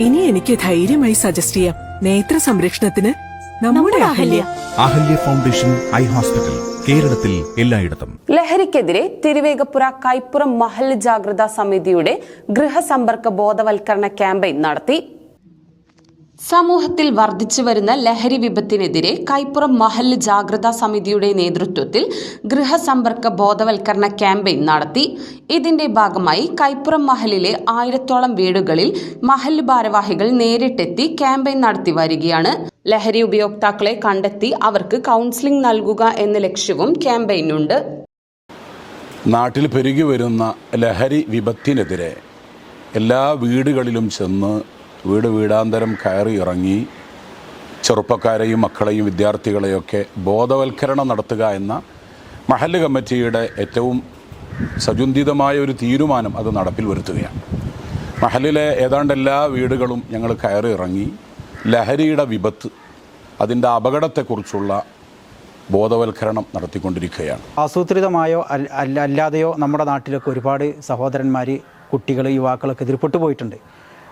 ഇനി എനിക്ക് ധൈര്യമായി സജസ്റ്റ് ചെയ്യാം. നേത്ര സംരക്ഷണത്തിന് നമ്മുടെ Ahalya. Ahalya foundation eye hospital കേരളത്തിൽ എല്ലായിടത്തും. ലഹരിക്കെതിരെ തിരുവേഗപ്പുര കൈപ്പുറം മഹൽ ജാഗ്രതാ സമിതിയുടെ ഗൃഹസമ്പർക്ക ബോധവൽക്കരണ ക്യാമ്പയിൻ നടത്തി. സമൂഹത്തിൽ വർദ്ധിച്ചു വരുന്ന ലഹരി വിപത്തിനെതിരെ കൈപ്പുറം മഹല്ല് ജാഗ്രതാ സമിതിയുടെ നേതൃത്വത്തിൽ ഗൃഹസമ്പർക്ക ബോധവൽക്കരണ ക്യാമ്പയിൻ നടത്തി. ഇതിന്റെ ഭാഗമായി കൈപ്പുറം മഹലിലെ ആയിരത്തോളം വീടുകളിൽ മഹല്ല് ഭാരവാഹികൾ നേരിട്ടെത്തി ക്യാമ്പയിൻ നടത്തി വരികയാണ്. ലഹരി ഉപയോക്താക്കളെ കണ്ടെത്തി അവർക്ക് കൗൺസിലിംഗ് നൽകുക എന്ന ലക്ഷ്യവും ക്യാമ്പയിനുണ്ട്. നാട്ടിൽ പെരുകി വരുന്ന ലഹരി വിപത്തിനെതിരെ എല്ലാ വീടുകളിലും ചെന്ന് വീട് വീടാന്തരം കയറി ഇറങ്ങി ചെറുപ്പക്കാരെയും മക്കളെയും വിദ്യാർത്ഥികളെയൊക്കെ ബോധവൽക്കരണം നടത്തുക എന്ന മഹല്ല് കമ്മിറ്റിയുടെ ഏറ്റവും സചുന്തിതമായ ഒരു തീരുമാനം അത് നടപ്പിൽ വരുത്തുകയാണ്. മഹലിലെ ഏതാണ്ട് എല്ലാ വീടുകളും ഞങ്ങൾ കയറി ഇറങ്ങി ലഹരിയുടെ വിപത്ത് അതിന്റെ അപകടത്തെക്കുറിച്ചുള്ള ബോധവൽക്കരണം നടത്തിക്കൊണ്ടിരിക്കുകയാണ്. ആസൂത്രിതമായോ അല്ല- അല്ല- അല്ലാതെയോ നമ്മുടെ നാട്ടിലൊക്കെ ഒരുപാട് സഹോദരന്മാർ കുട്ടികൾ യുവാക്കളൊക്കെ എതിർപ്പെട്ടു പോയിട്ടുണ്ട്.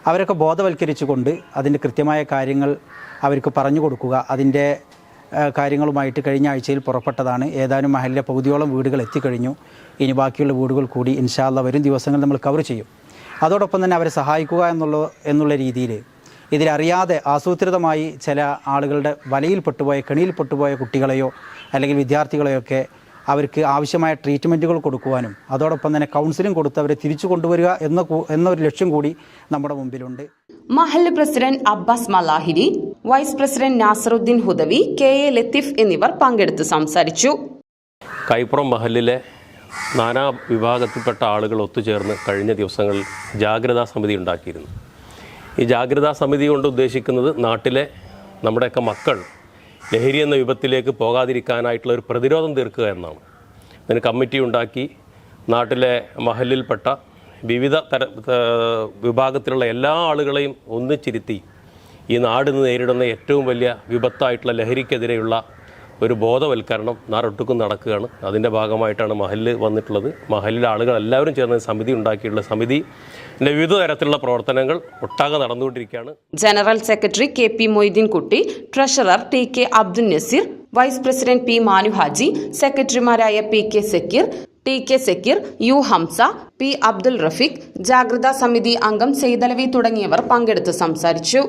അവരൊക്കെ ബോധവൽക്കരിച്ചുകൊണ്ട് അതിന്റെ കൃത്യമായ കാര്യങ്ങൾ അവർക്ക് പറഞ്ഞു കൊടുക്കുക. അതിന്റെ കാര്യങ്ങളുമായിട്ട് കഴിഞ്ഞ ആഴ്ചയിൽ പുറപ്പെട്ടതാണ്. ഏതാനും മഹലിലെ പകുതിയോളം വീടുകൾ എത്തിക്കഴിഞ്ഞു. ഇനി ബാക്കിയുള്ള വീടുകൾ കൂടി ഇൻഷാല്ല വരും ദിവസങ്ങൾ നമ്മൾ കവർ ചെയ്യും. അതോടൊപ്പം തന്നെ അവരെ സഹായിക്കുക എന്നുള്ള എന്നുള്ള രീതിയിൽ ഇതിലറിയാതെ ആസൂത്രിതമായി ചില ആളുകളുടെ വലയിൽ പെട്ടുപോയ കെണിയിൽ പെട്ടുപോയ കുട്ടികളെയോ അല്ലെങ്കിൽ വിദ്യാർത്ഥികളെയൊക്കെ അവർക്ക് ആവശ്യമായ ട്രീറ്റ്മെന്റുകൾ കൊടുക്കുവാനും അതോടൊപ്പം തന്നെ കൗൺസിലിംഗ് കൊടുത്ത് അവരെ തിരിച്ചു കൊണ്ടുവരിക എന്ന എന്നൊരു ലക്ഷ്യം കൂടി നമ്മുടെ മുമ്പിലുണ്ട്. Mahal president Abbas Malahiri vice president Nasaruddin Hudawi K A Latheef എന്നിവർ പങ്കെടുത്ത് സംസാരിച്ചു. കൈപ്പുറം മഹലിലെ നാനാ വിഭാഗത്തിൽപ്പെട്ട ആളുകൾ ഒത്തുചേർന്ന് കഴിഞ്ഞ ദിവസങ്ങളിൽ ജാഗ്രതാ സമിതി ഉണ്ടാക്കിയിരുന്നു. ഈ ജാഗ്രതാ സമിതി കൊണ്ട് ഉദ്ദേശിക്കുന്നത് നാട്ടിലെ നമ്മുടെയൊക്കെ മക്കൾ ലഹരി എന്ന വിപത്തിലേക്ക് പോകാതിരിക്കാനായിട്ടുള്ള ഒരു പ്രതിരോധം തീർക്കുക എന്നാണ്. അതിന് കമ്മിറ്റി ഉണ്ടാക്കി നാട്ടിലെ മഹലിൽപ്പെട്ട വിവിധ തര വിഭാഗത്തിലുള്ള എല്ലാ ആളുകളെയും ഒന്നിച്ചിരുത്തി ഈ നാടിന് നേരിടുന്ന ഏറ്റവും വലിയ വിപത്തായിട്ടുള്ള ലഹരിക്കെതിരെയുള്ള ഒരു ബോധവൽക്കരണം നാടൊട്ടുക്കും നടക്കുകയാണ്. അതിന്റെ ഭാഗമായിട്ടാണ് മഹലിൽ വന്നിട്ടുള്ളത്. മഹലിലെ ആളുകൾ എല്ലാവരും ചേർന്ന് സമിതി ഉണ്ടാക്കിയിട്ടുള്ള സമിതി. വിവിധ തരത്തിലുള്ള പ്രവർത്തനങ്ങൾ ഒട്ടാകെ നടന്നുകൊണ്ടിരിക്കുകയാണ്. General secretary K P Moideenkutty treasurer T K Abdul Nazeer vice president P Manu Haji സെക്രട്ടറിമാരായ P K Zakir T K Zakir U Hamza P Abdul Rafeeq ജാഗ്രതാ സമിതി അംഗം സെയ്തലവി തുടങ്ങിയവർ പങ്കെടുത്ത് സംസാരിച്ചു.